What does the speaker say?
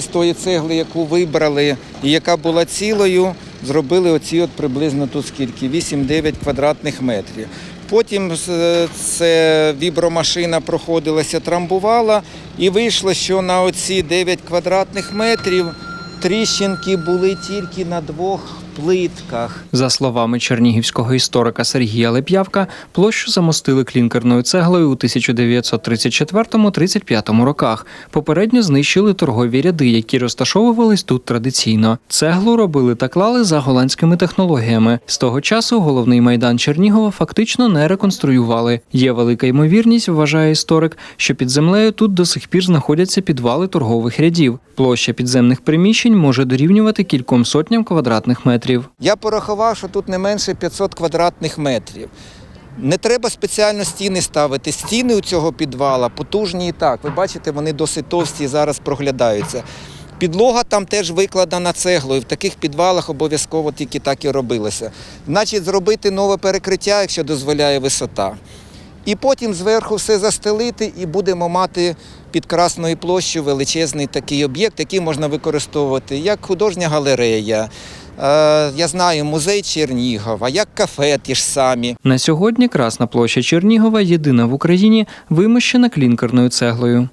з тої цегли, яку вибрали, і яка була цілою, зробили оці от приблизно тут скільки 8-9 квадратних метрів. Потім е, це вібромашина проходилася, трамбувала, і вийшло, що на оці 9 квадратних метрів тріщинки були тільки на двох плитках. За словами чернігівського історика Сергія Леп'явка, площу замостили клінкерною цеглою у 1934-35 роках. Попередньо знищили торгові ряди, які розташовувались тут традиційно. Цеглу робили та клали за голландськими технологіями. З того часу головний майдан Чернігова фактично не реконструювали. Є велика ймовірність, вважає історик, що під землею тут до сих пір знаходяться підвали торгових рядів. Площа підземних приміщень може дорівнювати кільком сотням квадратних метрів. Я порахував, що тут не менше 500 квадратних метрів. Не треба спеціально стіни ставити. Стіни у цього підвала потужні і так. Ви бачите, вони досить товсті і зараз проглядаються. Підлога там теж викладена цеглою. В таких підвалах обов'язково тільки так і робилося. Значить, зробити нове перекриття, якщо дозволяє висота. І потім зверху все застелити, і будемо мати під Красною площею величезний такий об'єкт, який можна використовувати як художня галерея, я знаю, музей Чернігова, як кафе ті ж самі. На сьогодні Красна площа Чернігова єдина в Україні вимощена клінкерною цеглою.